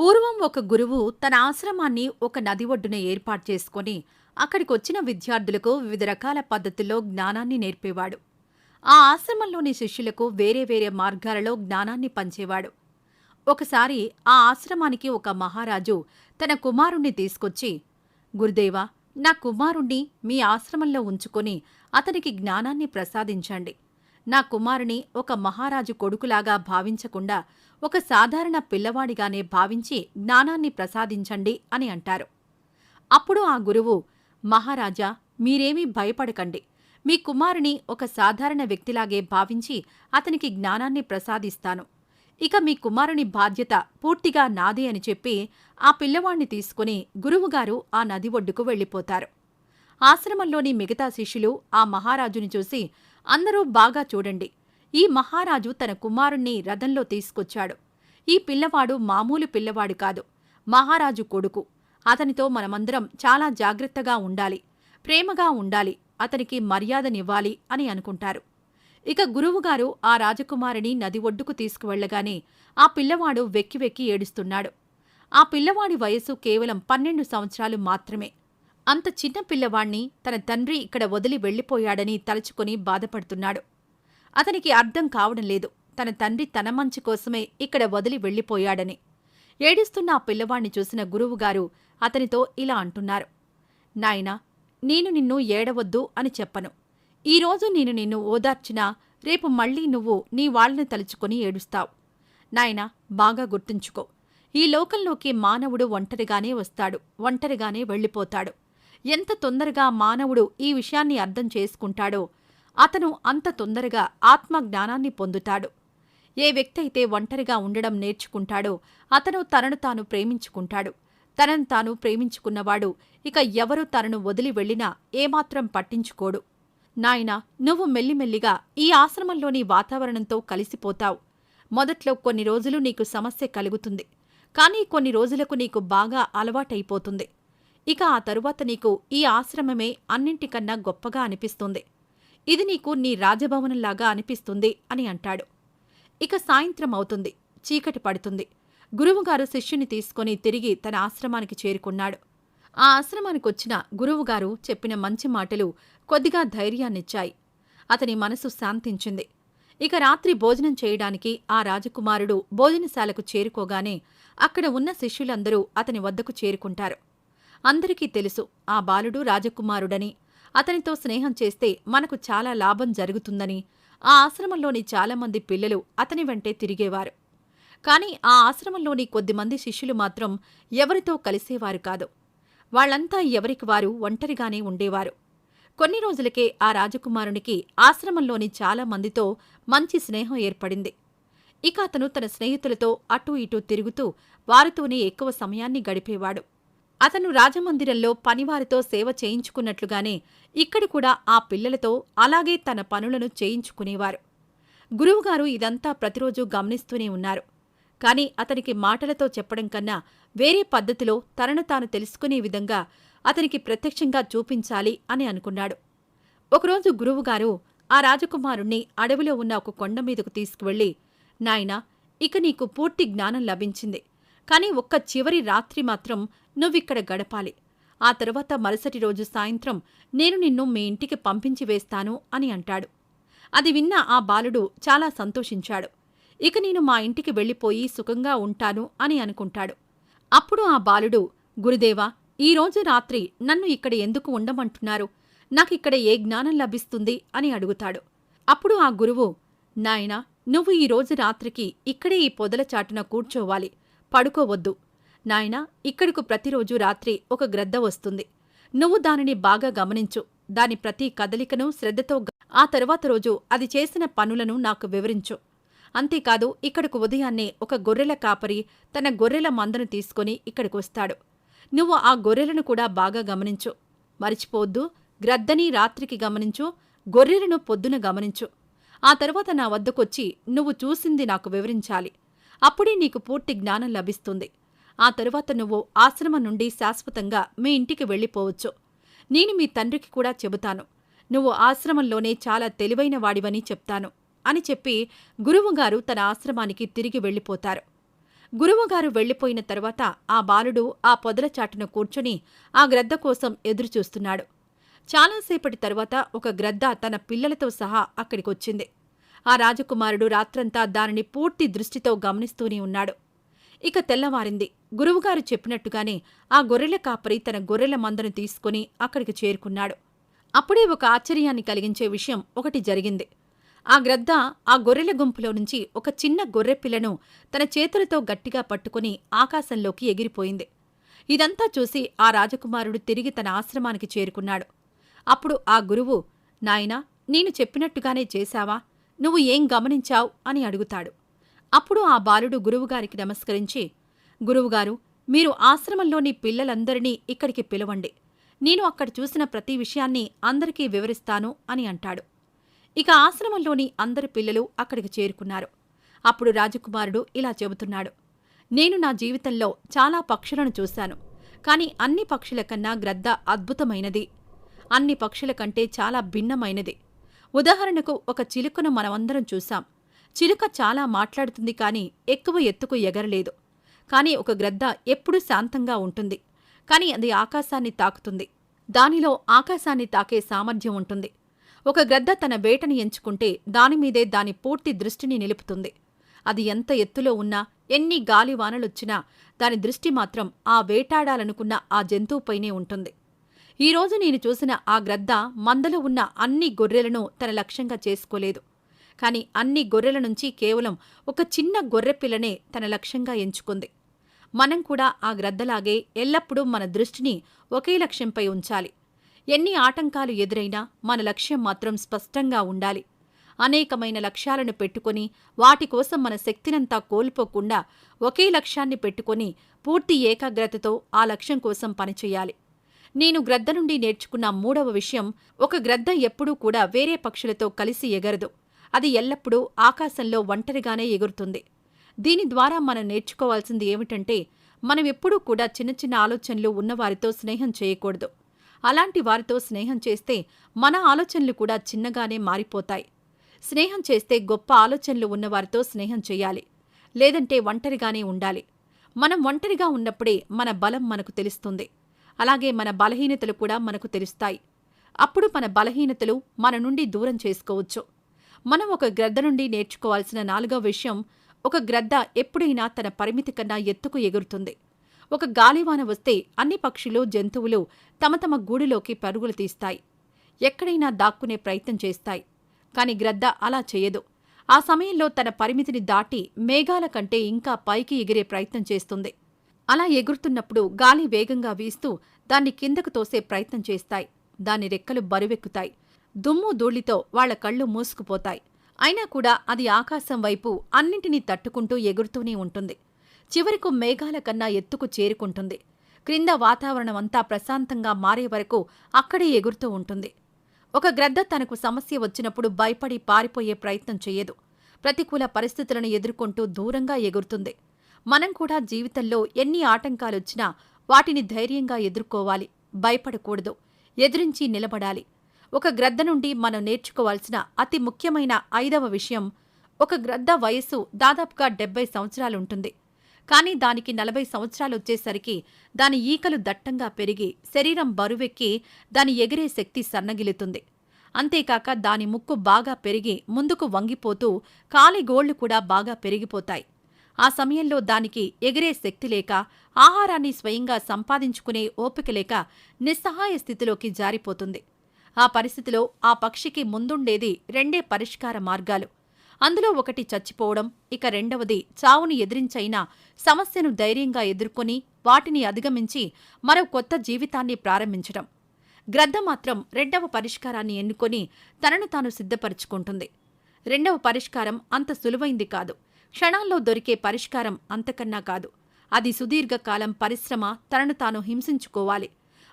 పూర్వం ఒక గురువు తన ఆశ్రమాన్ని ఒక నది ఒడ్డున ఏర్పాటు చేసుకొని అక్కడికొచ్చిన విద్యార్థులకు వివిధ రకాల పద్ధతుల్లో జ్ఞానాన్ని నేర్పేవాడు. ఆ ఆశ్రమంలోని శిష్యులకు వేరే వేరే మార్గాలలో జ్ఞానాన్ని పంచేవాడు. ఒకసారి ఆ ఆశ్రమానికి ఒక మహారాజు తన కుమారుణ్ణి తీసుకొచ్చి గురుదేవా నా కుమారుణ్ణి మీ ఆశ్రమంలో ఉంచుకొని అతనికి జ్ఞానాన్ని ప్రసాదించండి. నా కుమారుని ఒక మహారాజు కొడుకులాగా భావించకుండా ఒక సాధారణ పిల్లవాడిగానే భావించి జ్ఞానాన్ని ప్రసాదించండి అని అంటారు. అప్పుడు ఆ గురువు మహారాజా మీరేమీ భయపడకండి. మీ కుమారుని ఒక సాధారణ వ్యక్తిలాగే భావించి అతనికి జ్ఞానాన్ని ప్రసాదిస్తాను. ఇక మీ కుమారుని బాధ్యత పూర్తిగా నాదే అని చెప్పి ఆ పిల్లవాణ్ణి తీసుకుని గురువుగారు ఆ నది ఒడ్డుకు వెళ్ళిపోతారు. ఆశ్రమంలోని మిగతా శిష్యులు ఆ మహారాజుని చూసి అందరూ బాగా చూడండి. ఈ మహారాజు తన కుమారుణ్ణి రథంలో తీసుకొచ్చాడు. ఈ పిల్లవాడు మామూలు పిల్లవాడు కాదు. మహారాజు కొడుకు. అతనితో మనమందరం చాలా జాగ్రత్తగా ఉండాలి. ప్రేమగా ఉండాలి. అతనికి మర్యాదనివ్వాలి అని అనుకుంటారు. ఇక గురువుగారు ఆ రాజకుమారిని నది ఒడ్డుకు తీసుకువెళ్ళగానే ఆ పిల్లవాడు వెక్కి వెక్కి ఏడుస్తున్నాడు. ఆ పిల్లవాడి వయసు కేవలం పన్నెండు సంవత్సరాలు మాత్రమే. అంత చిన్న పిల్లవాణ్ణి తన తండ్రి ఇక్కడ వదిలి వెళ్ళిపోయాడని తలుచుకుని బాధపడుతున్నాడు. అతనికి అర్థం కావడం లేదు. తన తండ్రి తన మంచి కోసమే ఇక్కడ వదిలి వెళ్ళిపోయాడని. ఏడుస్తున్న ఆ పిల్లవాణ్ణి చూసిన గురువుగారు అతనితో ఇలా అంటున్నారు. నాయనా నేను నిన్ను ఏడవద్దు అని చెప్పను. ఈరోజు నేను నిన్ను ఓదార్చినా రేపు మళ్ళీ నువ్వు నీ వాళ్ళని తలుచుకొని ఏడుస్తావు. నాయనా బాగా గుర్తుంచుకో. ఈ లోకంలోకి మానవుడు ఒంటరిగానే వస్తాడు ఒంటరిగానే వెళ్ళిపోతాడు. ఎంత తొందరగా మానవుడు ఈ విషయాన్ని అర్థం చేసుకుంటాడో అతను అంత తొందరగా ఆత్మజ్ఞానాన్ని పొందుతాడు. ఏ వ్యక్తి అయితే ఒంటరిగా ఉండడం నేర్చుకుంటాడో అతను తనను తాను ప్రేమించుకుంటాడు. తనను తాను ప్రేమించుకున్నవాడు ఇక ఎవరు తనను వదిలి వెళ్ళినా ఏమాత్రం పట్టించుకోడు. నాయనా నువ్వు మెల్లిమెల్లిగా ఈ ఆశ్రమంలోని వాతావరణంతో కలిసిపోతావు. మొదట్లో కొన్ని రోజులు నీకు సమస్య కలుగుతుంది. కానీ కొన్ని రోజులకు నీకు బాగా అలవాటైపోతుంది. ఇక ఆ తరువాత నీకు ఈ ఆశ్రమమే అన్నింటికన్నా గొప్పగా అనిపిస్తుంది. ఇది నీకు నీ రాజభవనంలాగా అనిపిస్తుంది అని అంటాడు. ఇక సాయంత్రం అవుతుంది. చీకటి పడుతుంది. గురువుగారు శిష్యుని తీసుకుని తిరిగి తన ఆశ్రమానికి చేరుకున్నాడు. ఆ ఆశ్రమానికొచ్చిన గురువుగారు చెప్పిన మంచి మాటలు కొద్దిగా ధైర్యాన్నిచ్చాయి. అతని మనసు శాంతించింది. ఇక రాత్రి భోజనం చేయడానికి ఆ రాజకుమారుడు భోజనశాలకు చేరుకోగానే అక్కడ ఉన్న శిష్యులందరూ అతని వద్దకు చేరుకుంటారు. అందరికీ తెలుసు ఆ బాలుడు రాజకుమారుడని. అతనితో స్నేహం చేస్తే మనకు చాలా లాభం జరుగుతుందని. ఆ ఆశ్రమంలోని చాలామంది పిల్లలు అతని వెంటే తిరిగేవారు. కాని ఆ ఆశ్రమంలోని కొద్దిమంది శిష్యులు మాత్రం ఎవరితో కలిసేవారు కాదు. వాళ్ళంతా ఎవరికి వారు ఒంటరిగానే ఉండేవారు. కొన్ని రోజులకే ఆ రాజకుమారునికి ఆశ్రమంలోని చాలా మందితో మంచి స్నేహం ఏర్పడింది. ఇక అతను తన స్నేహితులతో అటూ ఇటూ తిరుగుతూ వారితోనే ఎక్కువ సమయాన్ని గడిపేవాడు. అతను రాజమందిరంలో పనివారితో సేవ చేయించుకున్నట్లుగానే ఇక్కడ కూడా ఆ పిల్లలతో అలాగే తన పనులను చేయించుకునేవారు. గురువుగారు ఇదంతా ప్రతిరోజు గమనిస్తూనే ఉన్నారు. కాని అతనికి మాటలతో చెప్పడం కన్నా వేరే పద్ధతిలో తనను తాను తెలుసుకునే విధంగా అతనికి ప్రత్యక్షంగా చూపించాలి అని అనుకున్నాడు. ఒకరోజు గురువుగారు ఆ రాజకుమారుణ్ణి అడవిలో ఉన్న ఒక కొండ మీదకు తీసుకువెళ్ళి నాయనా ఇక నీకు పూర్తి జ్ఞానం లభించింది. కాని ఒక్క చివరి రాత్రి మాత్రం నువ్విక్కడ గడపాలి. ఆ తరువాత మరుసటి రోజు సాయంత్రం నేను నిన్ను మీ ఇంటికి పంపించి వేస్తాను అని అంటాడు. అది విన్న ఆ బాలుడు చాలా సంతోషించాడు. ఇక నేను మా ఇంటికి వెళ్ళిపోయి సుఖంగా ఉంటాను అని అనుకుంటాడు. అప్పుడు ఆ బాలుడు గురుదేవా ఈ రోజు రాత్రి నన్ను ఇక్కడ ఎందుకు ఉండమంటున్నారు? నాకిక్కడ ఏ జ్ఞానం లభిస్తుంది? అని అడుగుతాడు. అప్పుడు ఆ గురువు నాయనా నువ్వు ఈ రోజు రాత్రికి ఇక్కడే ఈ పొదల చాటున కూర్చోవాలి. పడుకోవద్దు. నాయనా ఇక్కడకు ప్రతిరోజు రాత్రి ఒక గ్రద్ద వస్తుంది. నువ్వు దానిని బాగా గమనించు. దాని ప్రతి కదలికను శ్రద్ధతో ఆ తరువాత రోజు అది చేసిన పనులను నాకు వివరించు. అంతేకాదు ఇక్కడకు ఉదయాన్నే ఒక గొర్రెల కాపరి తన గొర్రెల మందను తీసుకొని ఇక్కడికి వస్తాడు. నువ్వు ఆ గొర్రెలను కూడా బాగా గమనించు. మరిచిపోవద్దు గ్రద్దని రాత్రికి గమనించు గొర్రెలను పొద్దున గమనించు. ఆ తర్వాత నా వద్దకొచ్చి నువ్వు చూసింది నాకు వివరించాలి. అప్పుడే నీకు పూర్తి జ్ఞానం లభిస్తుంది. ఆ తరువాత నువ్వు ఆశ్రమం నుండి శాశ్వతంగా మీ ఇంటికి వెళ్ళిపోవచ్చు. నేను మీ తండ్రికి కూడా చెబుతాను. నువ్వు ఆశ్రమంలోనే చాలా తెలివైన వాడివని చెప్తాను అని చెప్పి గురువుగారు తన ఆశ్రమానికి తిరిగి వెళ్ళిపోతారు. గురువుగారు వెళ్ళిపోయిన తరువాత ఆ బాలుడు ఆ పొదల చాటున కూర్చుని ఆ గ్రద్ద కోసం ఎదురుచూస్తున్నాడు. చాలాసేపటి తరువాత ఒక గ్రద్ద తన పిల్లలతో సహా అక్కడికొచ్చింది. ఆ రాజకుమారుడు రాత్రంతా దానిని పూర్తి దృష్టితో గమనిస్తూనే ఉన్నాడు. ఇక తెల్లవారింది. గురువుగారు చెప్పినట్టుగానే ఆ గొర్రెల కాపరి తన గొర్రెల మందను తీసుకుని అక్కడికి చేరుకున్నాడు. అప్పుడే ఒక ఆశ్చర్యాన్ని కలిగించే విషయం ఒకటి జరిగింది. ఆ గ్రద్ద ఆ గొర్రెల గుంపులో నుంచి ఒక చిన్న గొర్రెపిల్లను తన చేతులతో గట్టిగా పట్టుకుని ఆకాశంలోకి ఎగిరిపోయింది. ఇదంతా చూసి ఆ రాజకుమారుడు తిరిగి తన ఆశ్రమానికి చేరుకున్నాడు. అప్పుడు ఆ గురువు నాయనా నేను చెప్పినట్టుగానే చేశావా? నువ్వు ఏం గమనించావు? అని అడుగుతాడు. అప్పుడు ఆ బాలుడు గురువుగారికి నమస్కరించి గురువుగారు మీరు ఆశ్రమంలోని పిల్లలందరినీ ఇక్కడికి పిలవండి. నేను అక్కడ చూసిన ప్రతి విషయాన్ని అందరికీ వివరిస్తాను అని అంటాడు. ఇక ఆశ్రమంలోని అందరి పిల్లలు అక్కడికి చేరుకున్నారు. అప్పుడు రాజకుమారుడు ఇలా చెబుతున్నాడు. నేను నా జీవితంలో చాలా పక్షులను చూశాను. కాని అన్ని పక్షుల కన్నా గ్రద్ద అద్భుతమైనది. అన్ని పక్షుల కంటే చాలా భిన్నమైనది. ఉదాహరణకు ఒక చిలుకను మనమందరం చూశాం. చిలుక చాలా మాట్లాడుతుంది కాని ఎక్కువ ఎత్తుకు ఎగరలేదు. కాని ఒక గ్రద్ద ఎప్పుడూ శాంతంగా ఉంటుంది. కానీ అది ఆకాశాన్ని తాకుతుంది. దానిలో ఆకాశాన్ని తాకే సామర్థ్యం ఉంటుంది. ఒక గ్రద్ద తన వేటని ఎంచుకుంటే దానిమీదే దాని పూర్తి దృష్టిని నిలుపుతుంది. అది ఎంత ఎత్తులో ఉన్నా ఎన్ని గాలివానలొచ్చినా దాని దృష్టి మాత్రం ఆ వేటాడాలనుకున్న ఆ జంతువుపైనే ఉంటుంది. ఈరోజు నేను చూసిన ఆ గ్రద్ద మందలో ఉన్న అన్ని గొర్రెలను తన లక్ష్యంగా చేసుకోలేదు. కాని అన్ని గొర్రెల నుంచి కేవలం ఒక చిన్న గొర్రెపిల్లనే తన లక్ష్యంగా ఎంచుకుంది. మనం కూడా ఆ గ్రద్దలాగే ఎల్లప్పుడూ మన దృష్టిని ఒకే లక్ష్యంపై ఉంచాలి. ఎన్ని ఆటంకాలు ఎదురైనా మన లక్ష్యం మాత్రం స్పష్టంగా ఉండాలి. అనేకమైన లక్ష్యాలను పెట్టుకొని వాటి కోసం మన శక్తినంతా కోల్పోకుండా ఒకే లక్ష్యాన్ని పెట్టుకొని పూర్తి ఏకాగ్రతతో ఆ లక్ష్యం కోసం పనిచేయాలి. నేను గ్రద్ద నుండి నేర్చుకున్న మూడవ విషయం ఒక గ్రద్ద ఎప్పుడూ కూడా వేరే పక్షులతో కలిసి ఎగరదు. అది ఎల్లప్పుడూ ఆకాశంలో ఒంటరిగానే ఎగురుతుంది. దీని ద్వారా మనం నేర్చుకోవాల్సింది ఏమిటంటే మనం ఎప్పుడూ కూడా చిన్న చిన్న ఆలోచనలు ఉన్నవారితో స్నేహం చేయకూడదు. అలాంటి వారితో స్నేహం చేస్తే మన ఆలోచనలు కూడా చిన్నగానే మారిపోతాయి. స్నేహం చేస్తే గొప్ప ఆలోచనలు ఉన్నవారితో స్నేహం చేయాలి. లేదంటే ఒంటరిగానే ఉండాలి. మనం ఒంటరిగా ఉన్నప్పుడే మన బలం మనకు తెలుస్తుంది. అలాగే మన బలహీనతలు కూడా మనకు తెలుస్తాయి. అప్పుడు మన బలహీనతలు మన నుండి దూరం చేసుకోవచ్చు. మనం ఒక గ్రద్ద నుండి నేర్చుకోవాల్సిన నాలుగో విషయం ఒక గ్రద్ద ఎప్పుడైనా తన పరిమితి కన్నా ఎత్తుకు ఎగురుతుంది. ఒక గాలివాన వస్తే అన్ని పక్షులు జంతువులు తమ తమ గూడులోకి పరుగులు తీస్తాయి. ఎక్కడైనా దాక్కునే ప్రయత్నం చేస్తాయి. కాని గ్రద్ద అలా చేయదు. ఆ సమయంలో తన పరిమితిని దాటి మేఘాల కంటే ఇంకా పైకి ఎగిరే ప్రయత్నం చేస్తుంది. అలా ఎగురుతున్నప్పుడు గాలి వేగంగా వీస్తూ దాన్ని కిందకు తోసే ప్రయత్నం చేస్తాయి. దాని రెక్కలు బరువెక్కుతాయి. దుమ్ము ధూళితో వాళ్ళ కళ్ళు మూసుకుపోతాయి. అయినా కూడా అది ఆకాశం వైపు అన్నింటినీ తట్టుకుంటూ ఎగురుతూనే ఉంటుంది. చివరకు మేఘాల కన్నా ఎత్తుకు చేరుకుంటుంది. క్రింద వాతావరణం అంతా ప్రశాంతంగా మారే వరకు అక్కడే ఎగురుతూ ఉంటుంది. ఒక గ్రద్ద తనకు సమస్య వచ్చినప్పుడు భయపడి పారిపోయే ప్రయత్నం చేయదు. ప్రతికూల పరిస్థితులను ఎదుర్కొంటూ దూరంగా ఎగురుతుంది. మనం కూడా జీవితంలో ఎన్ని ఆటంకాలొచ్చినా వాటిని ధైర్యంగా ఎదుర్కోవాలి. భయపడకూడదు. ఎదిరించి నిలబడాలి. ఒక గ్రద్ద నుండి మనం నేర్చుకోవాల్సిన అతి ముఖ్యమైన ఐదవ విషయం ఒక గ్రద్ద వయస్సు దాదాపుగా డెబ్బై సంవత్సరాలుంటుంది. కానీ దానికి నలభై సంవత్సరాలొచ్చేసరికి దాని ఈకలు దట్టంగా పెరిగి శరీరం బరువెక్కి దాని ఎగిరే శక్తి సన్నగిలుతుంది. అంతేకాక దాని ముక్కు బాగా పెరిగి ముందుకు వంగిపోతూ కాలి గోళ్ళు కూడా బాగా పెరిగిపోతాయి. ఆ సమయంలో దానికి ఎగిరే శక్తి లేక ఆహారాన్ని స్వయంగా సంపాదించుకునే ఓపిక లేక నిస్సహాయ స్థితిలోకి జారిపోతుంది. ఆ పరిస్థితిలో ఆ పక్షికి ముందుండేది రెండే పరిష్కార మార్గాలు. అందులో ఒకటి చచ్చిపోవడం ఇక రెండవది చావుని ఎదిరించైనా సమస్యను ధైర్యంగా ఎదుర్కొని వాటిని అధిగమించి మరో కొత్త జీవితాన్ని ప్రారంభించడం. గ్రద్ద మాత్రం రెండవ పరిష్కారాన్ని ఎన్నుకొని తనను తాను సిద్ధపరుచుకుంటుంది. రెండవ పరిష్కారం అంత సులువైంది కాదు. క్షణాల్లో దొరికే పరిష్కారం అంతకన్నా కాదు. అది సుదీర్ఘకాలం పరిశ్రమ తనను తాను హింసించుకోవాలి.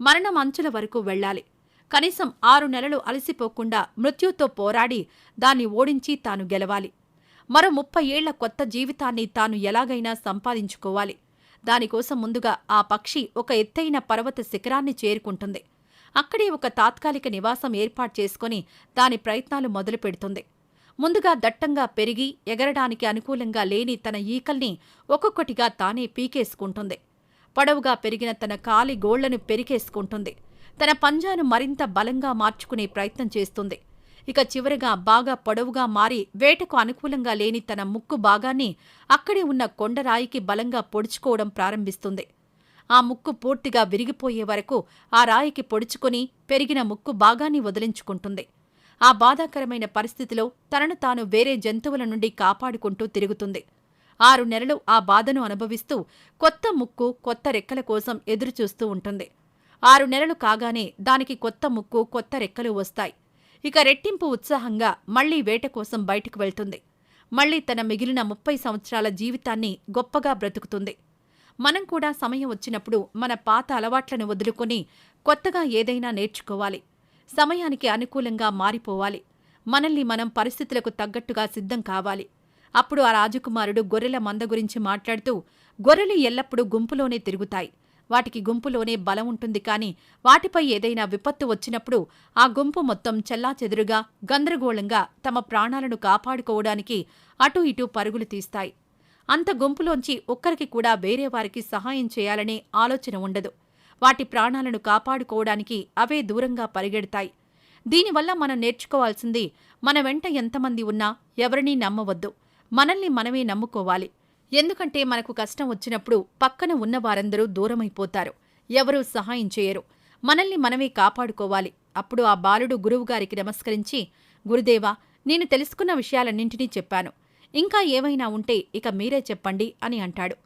మరణం అంచుల వరకు వెళ్ళాలి. కనీసం ఆరు నెలలు అలసిపోకుండా మృత్యుతో పోరాడి దాన్ని ఓడించి తాను గెలవాలి. మరో ముప్పై ఏళ్ళ కొత్త జీవితాన్ని తాను ఎలాగైనా సంపాదించుకోవాలి. దానికోసం ముందుగా ఆ పక్షి ఒక ఎత్తైన పర్వత శిఖరాన్ని చేరుకుంటుంది. అక్కడే ఒక తాత్కాలిక నివాసం ఏర్పాటు చేసుకుని దాని ప్రయత్నాలు మొదలు పెడుతుంది ముందుగా దట్టంగా పెరిగి ఎగరడానికి అనుకూలంగా లేని తన ఈకల్ని ఒక్కొక్కటిగా తానే పీకేసుకుంటుంది. పొడవుగా పెరిగిన తన కాలి గోళ్ళను పెరికేసుకుంటుంది. తన పంజాను మరింత బలంగా మార్చుకునే ప్రయత్నం చేస్తుంది. ఇక చివరగా బాగా పొడవుగా మారి వేటకు అనుకూలంగా లేని తన ముక్కు భాగాన్ని అక్కడే ఉన్న కొండరాయికి బలంగా పొడుచుకోవడం ప్రారంభిస్తుంది. ఆ ముక్కు పూర్తిగా విరిగిపోయే వరకు ఆ రాయికి పొడుచుకొని పెరిగిన ముక్కు భాగాన్ని వదిలించుకుంటుంది. ఆ బాధాకరమైన పరిస్థితిలో తనను తాను వేరే జంతువుల నుండి కాపాడుకుంటూ తిరుగుతుంది. ఆరు నెలలు ఆ బాధను అనుభవిస్తూ కొత్త ముక్కు కొత్త రెక్కల కోసం ఎదురుచూస్తూ ఉంటుంది. ఆరు నెలలు కాగానే దానికి కొత్త ముక్కు కొత్త రెక్కలు వస్తాయి. ఇక రెట్టింపు ఉత్సాహంగా మళ్ళీ వేట కోసం బయటకు వెళ్తుంది. మళ్ళీ తన మిగిలిన ముప్పై సంవత్సరాల జీవితాన్ని గొప్పగా బ్రతుకుతుంది. మనం కూడా సమయం వచ్చినప్పుడు మన పాత అలవాట్లను వదులుకొని కొత్తగా ఏదైనా నేర్చుకోవాలి. సమయానికి అనుకూలంగా మారిపోవాలి. మనల్ని మనం పరిస్థితులకు తగ్గట్టుగా సిద్ధం కావాలి. అప్పుడు ఆ రాజకుమారుడు గొర్రెల మంద గురించి మాట్లాడుతూ గొర్రెలు ఎల్లప్పుడూ గుంపులోనే తిరుగుతాయి. వాటికి గుంపులోనే బలం ఉంటుంది కాని వాటిపై ఏదైనా విపత్తు వచ్చినప్పుడు ఆ గుంపు మొత్తం చెల్లాచెదురుగా గందరగోళంగా తమ ప్రాణాలను కాపాడుకోవడానికి అటూ ఇటూ పరుగులు తీస్తాయి. అంత గుంపులోంచి ఒక్కరికి కూడా వేరే వారికి సహాయం చేయాలనే ఆలోచన ఉండదు. వాటి ప్రాణాలను కాపాడుకోవడానికి అవే దూరంగా పరిగెడతాయి. దీనివల్ల మనం నేర్చుకోవాల్సింది మన వెంట ఎంతమంది ఉన్నా ఎవరినీ నమ్మవద్దు. మనల్ని మనమే నమ్ముకోవాలి. ఎందుకంటే మనకు కష్టం వచ్చినప్పుడు పక్కన ఉన్న వారందరూ దూరమైపోతారు. ఎవరూ సహాయం చేయరు. మనల్ని మనమే కాపాడుకోవాలి. అప్పుడు ఆ బాలుడు గురువుగారికి నమస్కరించి గురుదేవా నేను తెలుసుకున్న విషయాలన్నింటినీ చెప్పాను. ఇంకా ఏవైనా ఉంటే ఇక మీరే చెప్పండి అని అంటాడు.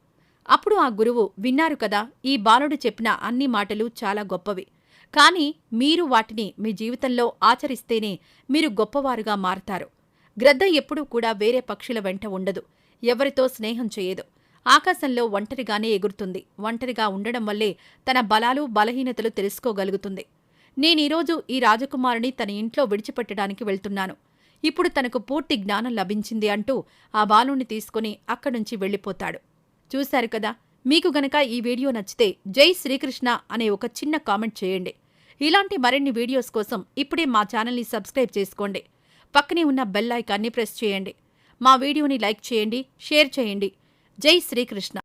అప్పుడు ఆ గురువు విన్నారు కదా ఈ బాలుడు చెప్పిన అన్ని మాటలు చాలా గొప్పవి. కానీ మీరు వాటిని మీ జీవితంలో ఆచరిస్తేనే మీరు గొప్పవారుగా మారతారు. గ్రద్ద ఎప్పుడూ కూడా వేరే పక్షుల వెంట ఉండదు ఎవరితో స్నేహం చేయదు. ఆకాశంలో ఒంటరిగానే ఎగురుతుంది ఒంటరిగా ఉండడం వల్లే తన బలాలు బలహీనతలు తెలుసుకోగలుగుతుంది. నేనీరోజు ఈ రాజకుమారుని తన ఇంట్లో విడిచిపెట్టడానికి వెళ్తున్నాను. ఇప్పుడు తనకు పూర్తి జ్ఞానం లభించింది అంటూ ఆ బాలుణ్ణి తీసుకుని అక్కడుంచి వెళ్ళిపోతాడు. చూశారు కదా? మీకు గనక ఈ వీడియో నచ్చితే జై శ్రీకృష్ణ అనే ఒక చిన్న కామెంట్ చేయండి. ఇలాంటి మరిన్ని వీడియోస్ కోసం ఇప్పుడే మా ఛానల్ని సబ్స్క్రైబ్ చేసుకోండి. పక్కనే ఉన్న బెల్ ఐకాన్ని ప్రెస్ చేయండి. మా వీడియోని లైక్ చేయండి షేర్ చేయండి. జై శ్రీకృష్ణ.